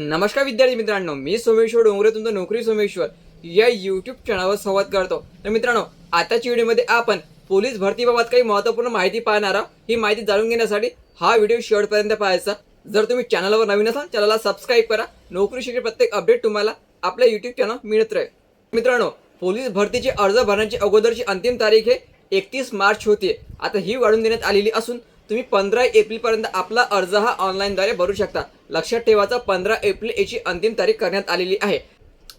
नमस्कार विद्यार्थी मित्रांनो मी सोमेश्वर डोंगरे तुमचं नोकरी सोमेश्वर. या यूट्यूब चॅनलवर संवाद करतो. तर मित्रांनो आताच्या व्हिडिओमध्ये आपण पोलीस भरतीबाबत काही महत्त्वपूर्ण माहिती पाहणार आहोत. ही माहिती जाणून घेण्यासाठी हा व्हिडिओ शेवटपर्यंत पाहायचा. जर तुम्ही चॅनलवर नवीन असाल चॅनलला सबस्क्राईब करा. नोकरीसाठी प्रत्येक अपडेट तुम्हाला आपल्या यूट्यूब चॅनल मिळत राहील. मित्रांनो पोलीस भरतीचे अर्ज भरण्याची अगोदरची अंतिम तारीख आहे एकतीस मार्च होती आता ही वाढून देण्यात आलेली असून तुम्ही पंधरा एप्रिलपर्यंत आपला अर्ज हा ऑनलाईनद्वारे भरू शकता. लक्षात ठेवायचा पंधरा एप्रिल याची अंतिम तारीख करण्यात आलेली आहे.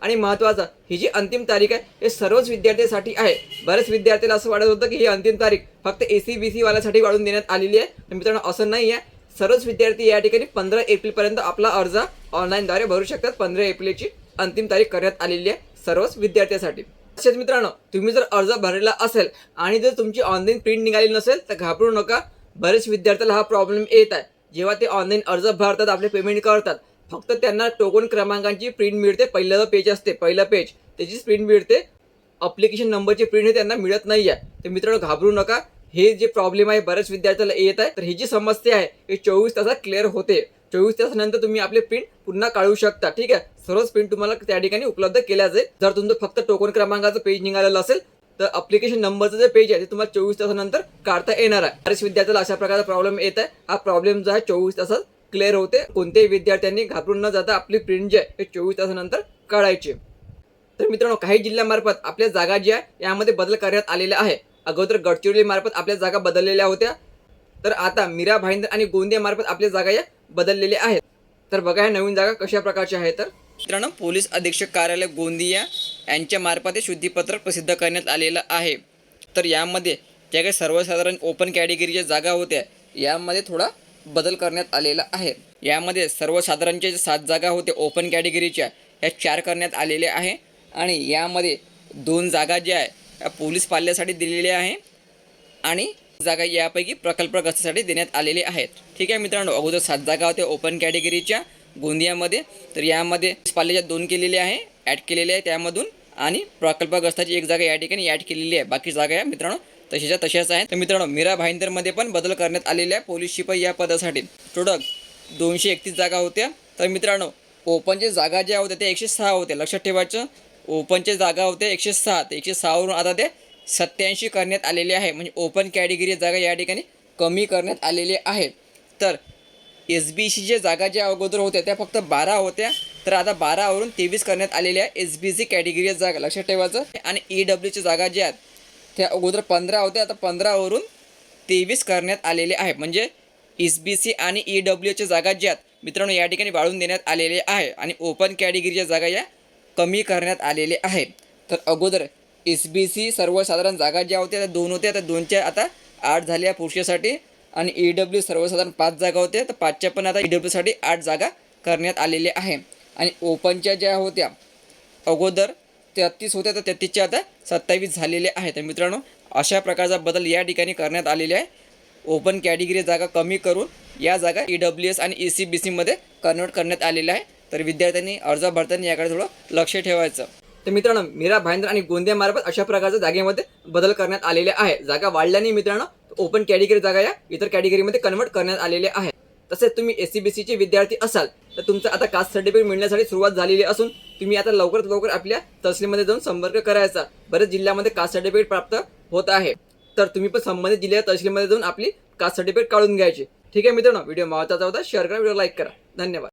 आणि महत्त्वाचं ही जी अंतिम तारीख आहे हे सर्वच विद्यार्थ्यांसाठी आहे. बऱ्याच विद्यार्थ्याला असं वाटत होतं की ही अंतिम तारीख फक्त ए सी बी सीवाल्यासाठी वाढून देण्यात आलेली आहे. मित्रांनो असं नाही आहे. सर्वच विद्यार्थी या ठिकाणी पंधरा एप्रिलपर्यंत आपला अर्ज ऑनलाईनद्वारे भरू शकतात. पंधरा एप्रिलची अंतिम तारीख करण्यात आलेली आहे सर्वच विद्यार्थ्यांसाठी. तसेच मित्रांनो तुम्ही जर अर्ज भरलेला असेल आणि जर तुमची ऑनलाईन प्रिंट निघाली नसेल तर घाबरू नका. बरेच विद्यार्थ्याला हा प्रॉब्लेम येत आहे. जेव्हा ते ऑनलाईन अर्ज भरतात आपले पेमेंट करतात फक्त त्यांना टोकन क्रमांकांची प्रिंट मिळते पहिलं पेज असते पहिलं पेज त्याचीच प्रिंट मिळते. अप्लिकेशन नंबरची प्रिंट हे त्यांना मिळत नाही आहे. तर मित्रांनो घाबरू नका. हे जे प्रॉब्लेम आहे बऱ्याच विद्यार्थ्याला येत आहे. तर ही जी समस्या आहे हे चोवीस तासात क्लिअर होते. चोवीस तासानंतर तुम्ही आपले प्रिंट पुन्हा काढू शकता. ठीक आहे? सर्वच प्रिंट तुम्हाला त्या ठिकाणी उपलब्ध केल्या जाईल जर तुमचं फक्त टोकन क्रमांकाचं पेज निघालेलं असेल तर अप्लिकेशन नंबरचं जे पेज आहे ते तुम्हाला चोवीस तासानंतर काढता येणार आहे. बऱ्याच विद्यार्थ्याला अशा प्रकारचा प्रॉब्लेम येत आहे हा प्रॉब्लेम जो आहे चोवीस तासात क्लिअर होते. कोणत्याही विद्यार्थ्यांनी घाबरून न जाता आपली प्रिंट जी आहे हे चोवीस तासानंतर काढायची. तर मित्रांनो काही जिल्ह्यामार्फत आपल्या जागा ज्या आहे यामध्ये बदल करण्यात आलेला आहे. अगोदर गडचिरोलीमार्फत आपल्या जागा बदललेल्या होत्या. तर आता मीरा भाईंदर आणि गोंदिया मार्फत आपल्या जागा या बदललेल्या आहेत. तर बघा ह्या नवीन जागा कशा प्रकारच्या आहेत तर. मित्रांनो पोलीस अधीक्षक कार्यालय गोंदिया यांच्या मार्फत हे शुद्धीपत्रक प्रसिद्ध करण्यात आलेलं आहे. तर यामध्ये ज्या काही सर्वसाधारण ओपन कॅटेगरीच्या जागा होत्या यामध्ये थोडा बदल करण्यात आलेला आहे. यामध्ये सर्वसाधारणच्या ज्या सात जागा होत्या ओपन कॅटेगरीच्या ह्या चार करण्यात आलेल्या आहे. आणि यामध्ये दोन जागा ज्या आहे या पोलीस पाल्यासाठी दिलेल्या आहे आणि जागा यापैकी प्रकल्पग्रस्तासाठी देण्यात आलेले आहेत. ठीक आहे मित्रांनो अगोदर सात जागा होत्या ओपन कॅटेगरीच्या गोंदियामध्ये. तर यामध्ये पाल्याच्या दोन केलेल्या आहे. ॲड केलेले आहे त्यामधून. आणि प्रकल्पग्रस्ताची एक जागा या ठिकाणी ॲड केलेली आहे. बाकी जागा या मित्रांनो तशाच्या तशाच आहेत. तर मित्रांनो मीरा भाईंदरमध्ये पण बदल करण्यात आलेले आहे पोलीस शिपाई या पदासाठी. टोटल दोनशे एकतीस जागा होत्या. तर मित्रांनो ओपनच्या जागा ज्या होत्या त्या एकशे सहा होत्या लक्षात ठेवायचं ओपनच्या जागा होत्या एकशे सहा. ते एकशे सहावरून आता ते सत्याऐंशी करण्यात आलेले आहे. म्हणजे ओपन कॅटेगरी जागा या ठिकाणी कमी करण्यात आलेली आहे. तर एस बी सीच्या जागा ज्या अगोदर होत्या त्या फक्त बारा होत्या. तर आता बारावरून तेवीस करण्यात आलेल्या आहे एस बी सी कॅटेगरी जागा लक्षात ठेवायचं. आणि ई डब्ल्यूच्या जागा ज्या आहेत त्या अगोदर पंधरा होत्या आता पंधरावरून तेवीस करण्यात आलेले आहे. म्हणजे एस बी सी आणि ई डब्ल्यूच्या जागा ज्या आहेत मित्रांनो या ठिकाणी वाढवून देण्यात आलेले आहे. आणि ओपन कॅटेगरीच्या जागा या कमी करण्यात आलेले आहेत. तर अगोदर एस बी सी सर्वसाधारण जागा ज्या होत्या त्या दोन होत्या. त्या दोनच्या आता आठ झाल्या पुरुषासाठी. आणि ई डब्ल्यू सर्वसाधारण पाच जागा होत्या. तर पाचच्या पण आता ई डब्ल्यूसाठी आठ जागा करण्यात आलेल्या आहे. आणि ओपनच्या ज्या होत्या अगोदर तेहत्तीस होत्या तर तेहत्तीसच्या आता सत्तावीस झालेले आहेत. तर मित्रांनो अशा प्रकारचा बदल या ठिकाणी करण्यात आलेले आहे. ओपन कॅटेगरी जागा कमी करून या जागा ई डब्ल्यू एस आणि ई सी बी सीमध्ये कन्वर्ट करण्यात आलेल्या आहे. तर विद्यार्थ्यांनी अर्ज भरताना याकडे थोडं लक्ष ठेवायचं. तर मित्रांनो मीरा भाईंद्र आणि गोंदिया मार्फत अशा प्रकारच्या जागेमध्ये बदल करण्यात आलेले आहे. जागा वाढल्याने मित्रांनो ओपन कॅटेगरी जागा या इतर कॅटेगरीमध्ये कन्वर्ट करण्यात आलेले आहे तसेच तुम्ही एस सी बी सीचे विद्यार्थी असाल तर तुमचं आता कास्ट सर्टिफिकेट मिळण्यासाठी सुरुवात झालेली असून तुम्ही आता लवकरात लवकर आपल्या तहसीलमध्ये जाऊन संपर्क करायचा. बरेच जिल्ह्यामध्ये कास्ट सर्टिफिकेट प्राप्त होत आहे. तर तुम्ही पण संबंधित जिल्ह्यात तहसीलमध्ये जाऊन आपली कास्ट सर्टिफिकेट काढून घ्यायची. ठीक आहे मित्रांनो व्हिडिओ महत्त्वाचा होता शेअर करा व्हिडिओ लाईक करा. धन्यवाद.